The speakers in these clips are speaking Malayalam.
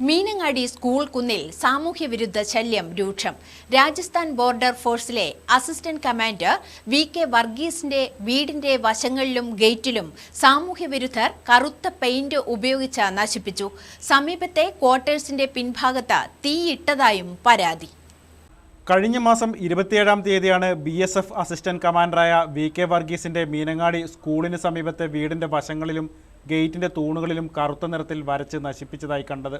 മീനങ്ങാടി സ്കൂൾ കുന്നിൽ സാമൂഹ്യവിരുദ്ധ ശല്യം രൂക്ഷം. രാജസ്ഥാൻ ബോർഡർ ഫോഴ്സിലെ അസിസ്റ്റന്റ് കമാൻഡർ വി കെ വർഗീസിന്റെ വീടിന്റെ വശങ്ങളിലും ഗേറ്റിലും സാമൂഹ്യവിരുദ്ധർ കറുത്ത പെയിന്റ് ഉപയോഗിച്ച് നശിപ്പിച്ചു. സമീപത്തെ ക്വാർട്ടേഴ്സിന്റെ പിൻഭാഗത്ത് തീയിട്ടതായും പരാതി. കഴിഞ്ഞ മാസം ഇരുപത്തിയേഴാം തീയതിയാണ് ബി എസ് എഫ് അസിസ്റ്റന്റ് കമാൻഡറായ വി കെ വർഗീസിന്റെ മീനങ്ങാടി സ്കൂളിന് സമീപത്തെ വീടിന്റെ വശങ്ങളിലും ഗേറ്റിന്റെ തൂണുകളിലും കറുത്ത നിറത്തിൽ വരച്ച് നശിപ്പിച്ചതായി കണ്ടത്.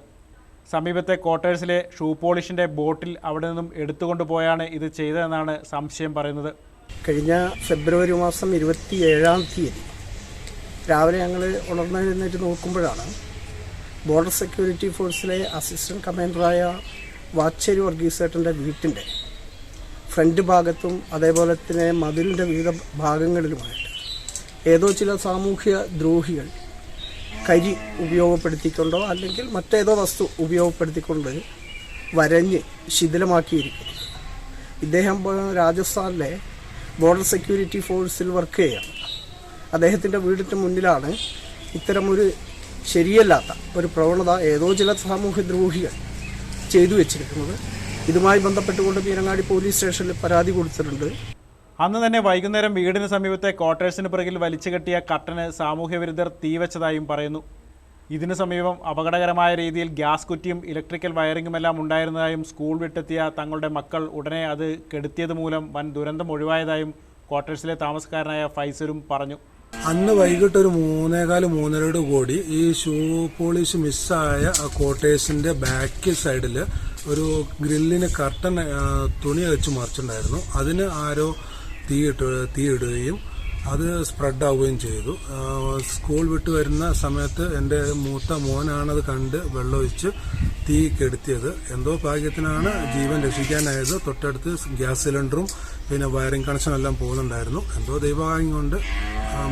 സമീപത്തെ ക്വാർട്ടേഴ്സിലെ ഷൂ പോളിഷിന്റെ ബോട്ടിൽ അവിടെ നിന്നും എടുത്തുകൊണ്ടുപോയാണ് ഇത് ചെയ്തതെന്നാണ് സംശയം പറയുന്നത്. കഴിഞ്ഞ ഫെബ്രുവരി മാസം ഇരുപത്തി ഏഴാം തീയതി രാവിലെ ഞങ്ങൾ ഉണർന്നെഴുന്നേറ്റ് നോക്കുമ്പോഴാണ് ബോർഡർ സെക്യൂരിറ്റി ഫോഴ്സിലെ അസിസ്റ്റന്റ് കമാൻഡറായ വാച്ചേരി വർഗീസേട്ടന്റെ വീട്ടിന്റെ ഫ്രണ്ട് ഭാഗത്തും അതേപോലെ തന്നെ മതിലിന്റെ വിവിധ ഭാഗങ്ങളിലുമായിട്ട് ഏതോ ചില സാമൂഹ്യ ദ്രോഹികൾ കരി ഉപയോഗപ്പെടുത്തിക്കൊണ്ടോ അല്ലെങ്കിൽ മറ്റേതോ വസ്തു ഉപയോഗപ്പെടുത്തിക്കൊണ്ട് വരഞ്ഞ് ശിഥിലമാക്കിയിരിക്കും ഇദ്ദേഹം രാജസ്ഥാനിലെ ബോർഡർ സെക്യൂരിറ്റി ഫോഴ്സിൽ വർക്ക് ചെയ്യാം അദ്ദേഹത്തിന്റെ വീടിന്റെ മുന്നിലാണ് ഇത്തരമൊരു ശരിയല്ലാത്ത ഒരു പ്രവണത ഏതോ ചില സാമൂഹ്യ ദ്രോഹികൾ ചെയ്തു വെച്ചിരിക്കുന്നത്. ഇതുമായി ബന്ധപ്പെട്ടുകൊണ്ട് മീനങ്ങാടി പോലീസ് സ്റ്റേഷനിൽ പരാതി കൊടുത്തിട്ടുണ്ട്. അന്ന് തന്നെ വൈകുന്നേരം വീടിന് സമീപത്തെ ക്വാർട്ടേഴ്സിന് പിറകിൽ വലിച്ചു കെട്ടിയ കട്ടന് സാമൂഹ്യവിരുദ്ധർ തീവച്ചതായും പറയുന്നു. ഇതിനു സമീപം അപകടകരമായ രീതിയിൽ ഗ്യാസ് കുറ്റിയും ഇലക്ട്രിക്കൽ വയറിങ്ങുമെല്ലാം ഉണ്ടായിരുന്നതായും സ്കൂൾ വിട്ടെത്തിയ തങ്ങളുടെ മക്കൾ ഉടനെ അത് കെടുത്തിയത് മൂലം വൻ ദുരന്തം ഒഴിവായതായും ക്വാർട്ടേഴ്സിലെ താമസക്കാരനായ ഫൈസലും പറഞ്ഞു. അന്ന് വൈകിട്ട് ഒരു മൂന്നേകാൽ മൂന്നരയോട് കൂടി ഈ ഷൂ പോളിഷ് മിസ്സായ ആ കോട്ടേഴ്സിന്റെ ബാക്ക് സൈഡിൽ ഒരു ഗ്രില്ലിന് കർട്ടൻ തുണി വെച്ച് മറിച്ചിട്ടുണ്ടായിരുന്നു. അതിന് ആരോ തീയിട്ട് തീയിടുകയും അത് സ്പ്രെഡ് ആവുകയും ചെയ്തു സ്കൂൾ വിട്ട് വരുന്ന സമയത്ത് എന്റെ മൂത്ത മോനാണത് കണ്ട് വെള്ളമൊഴിച്ച് തീ കെടുത്തിയത്. എന്തോ ഭാഗ്യത്തിനാണ് ജീവൻ രക്ഷിക്കാനായത്. തൊട്ടടുത്ത് ഗ്യാസ് സിലിണ്ടറും പിന്നെ വയറിംഗ് കണക്ഷൻ എല്ലാം പോകുന്നുണ്ടായിരുന്നു. എന്തോ ദൈവഭാഗ്യം കൊണ്ട്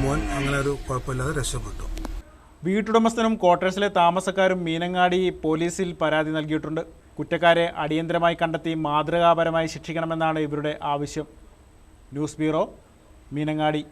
മോൻ അങ്ങനെ ഒരു കുഴപ്പമില്ലാതെ രക്ഷപ്പെട്ടു. വീട്ടുടമസ്ഥനും ക്വാർട്ടേഴ്സിലെ താമസക്കാരും മീനങ്ങാടി പോലീസിൽ പരാതി നൽകിയിട്ടുണ്ട്. കുറ്റക്കാരെ അടിയന്തരമായി കണ്ടെത്തി മാതൃകാപരമായി ശിക്ഷിക്കണമെന്നാണ് ഇവരുടെ ആവശ്യം. News bureau Meenangadi.